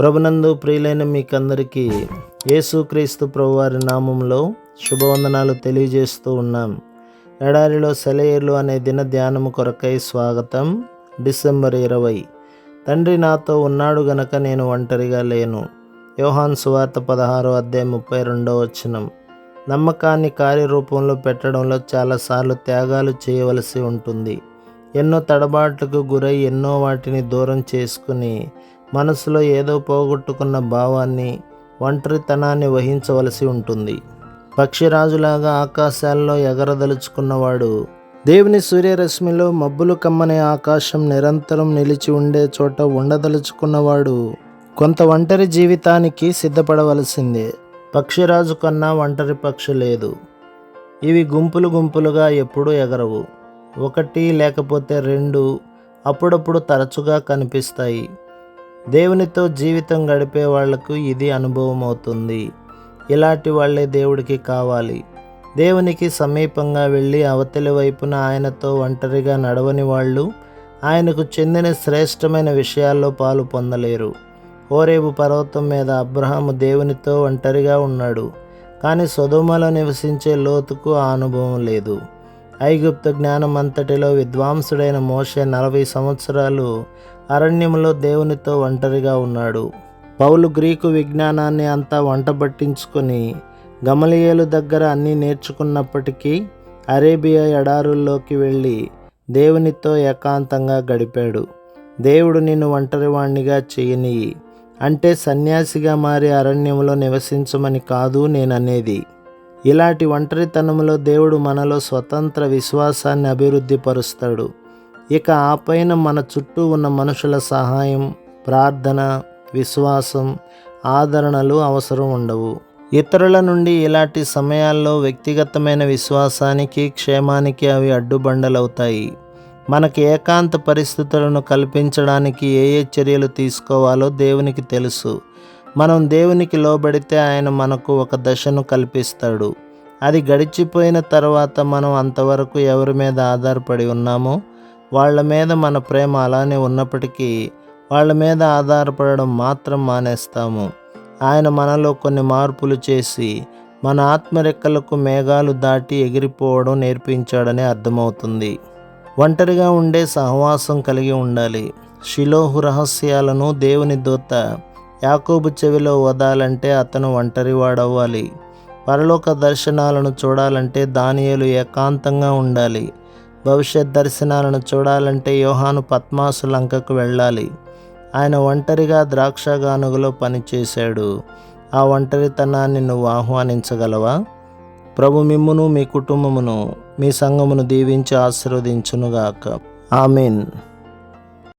ప్రభునందు ప్రియులైన మీకందరికీ యేసుక్రీస్తు ప్రభువారి నామంలో శుభవందనాలు తెలియజేస్తూ ఉన్నాం. ఎడారిలో సెలయేర్లు అనే దిన ధ్యానము కొరకై స్వాగతం. డిసెంబర్ ఇరవై. తండ్రి నాతో ఉన్నాడు గనక నేను ఒంటరిగా లేను. యోహాన్ సువార్త పదహారో అధ్యాయం ముప్పై రెండో వచనం. నమ్మకాన్ని కార్యరూపంలో పెట్టడంలో చాలాసార్లు త్యాగాలు చేయవలసి ఉంటుంది. ఎన్నో తడబాట్లకు గురై ఎన్నో వాటిని దూరం చేసుకుని మనసులో ఏదో పోగొట్టుకున్న భావాన్ని ఒంటరితనాన్ని వహించవలసి ఉంటుంది. పక్షిరాజులాగా ఆకాశాల్లో ఎగరదలుచుకున్నవాడు దేవుని సూర్యరశ్మిలో మబ్బులు కమ్మనే ఆకాశం నిరంతరం నిలిచి ఉండే చోట ఉండదలుచుకున్నవాడు కొంత ఒంటరి జీవితానికి సిద్ధపడవలసిందే. పక్షిరాజు కన్నా ఒంటరి పక్షి లేదు. ఇవి గుంపులు గుంపులుగా ఎప్పుడూ ఎగరవు. ఒకటి లేకపోతే రెండు అప్పుడప్పుడు తరచుగా కనిపిస్తాయి. దేవునితో జీవితం గడిపే వాళ్ళకు ఇది అనుభవం అవుతుంది ఇలాంటి వాళ్ళే దేవుడికి కావాలి. దేవునికి సమీపంగా వెళ్ళి అవతలి వైపున ఆయనతో ఒంటరిగా నడవని వాళ్ళు ఆయనకు చెందిన శ్రేష్టమైన విషయాల్లో పాలు పొందలేరు. ఓరేబు పర్వతం మీద అబ్రహాము దేవునితో ఒంటరిగా ఉన్నాడు. కానీ సొదుమలో నివసించే లోతుకు ఆ అనుభవం లేదు. ఐగుప్తు జ్ఞానం అంతటిలో విద్వాంసుడైన మోషే నలభై సంవత్సరాలు అరణ్యంలో దేవునితో ఒంటరిగా ఉన్నాడు. పౌలు గ్రీకు విజ్ఞానాన్ని అంతా వంట పట్టించుకొని గమలియేలు దగ్గర అన్నీ నేర్చుకున్నప్పటికీ అరేబియా ఎడారుల్లోకి వెళ్ళి దేవునితో ఏకాంతంగా గడిపాడు. దేవుడు నిన్ను ఒంటరివాణ్ణిగా చేయనియి అంటే సన్యాసిగా మారి అరణ్యంలో నివసించమని కాదు నేననేది. ఇలాంటి ఒంటరితనంలో దేవుడు మనలో స్వతంత్ర విశ్వాసాన్ని అభివృద్ధి పరుస్తాడు ఇక ఆ పైన మన చుట్టూ ఉన్న మనుషుల సహాయం ప్రార్థన విశ్వాసం ఆదరణలు అవసరం ఉండవు. ఇతరుల నుండి ఇలాంటి సమయాల్లో వ్యక్తిగతమైన విశ్వాసానికి క్షేమానికి అవి అడ్డుబండలవుతాయి. మనకి ఏకాంత పరిస్థితులను కల్పించడానికి ఏ ఏ చర్యలు తీసుకోవాలో దేవునికి తెలుసు. మనం దేవునికి లోబడితే ఆయన మనకు ఒక దశను కల్పిస్తాడు. అది గడిచిపోయిన తర్వాత మనం అంతవరకు ఎవరి మీద ఆధారపడి ఉన్నామో వాళ్ళ మీద మన ప్రేమ అలానే ఉన్నప్పటికీ వాళ్ళ మీద ఆధారపడడం మాత్రం మానేస్తాము. ఆయన మనలో కొన్ని మార్పులు చేసి మన ఆత్మరెక్కలకు మేఘాలు దాటి ఎగిరిపోవడం నేర్పించాడని అర్థమవుతుంది. ఒంటరిగా ఉండే సహవాసం కలిగి ఉండాలి. షిలోహు రహస్యాలను దేవుని దూత యాకోబు చెవిలో వదాలంటే అతను ఒంటరివాడవ్వాలి. పరలోక దర్శనాలను చూడాలంటే దానియలు ఏకాంతంగా ఉండాలి. భవిష్యత్ దర్శనాలను చూడాలంటే యోహాను పద్మాసు లంకకు వెళ్ళాలి. ఆయన ఒంటరిగా ద్రాక్షగానుగలో పనిచేశాడు. ఆ ఒంటరితనాన్ని నువ్వు ఆహ్వానించగలవా? ప్రభు మిమ్మును మీ కుటుంబమును మీ సంఘమును దీవించి ఆశీర్వదించునుగాక. ఆమెన్.